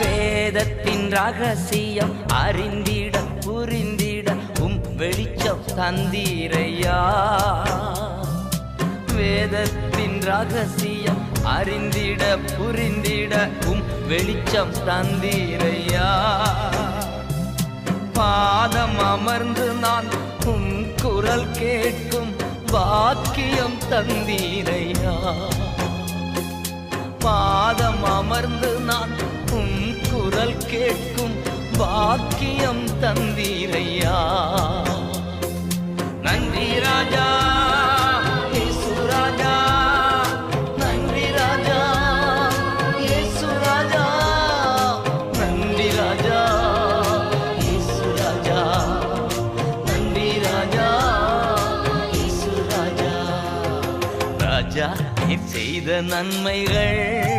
வேதத்தின் ரகசியம் அறிந்திட புரிந்திட உம் வெளிச்சம் தந்தீரையா? வேதத்தின் ரகசியம் அறிந்திட புரிந்திட உம் வெளிச்சம் தந்தீரையா? பாதம் அமர்ந்து நான் உம் குரல் கேட்கும் பாக்கியம் தந்தீரையா? பாதம் அமர்ந்து குரல் கேட்கும் பாக்கியம் தந்தீரையா? நன்றி ராஜா ராஜா நன்றி செய்த நன்மைகள்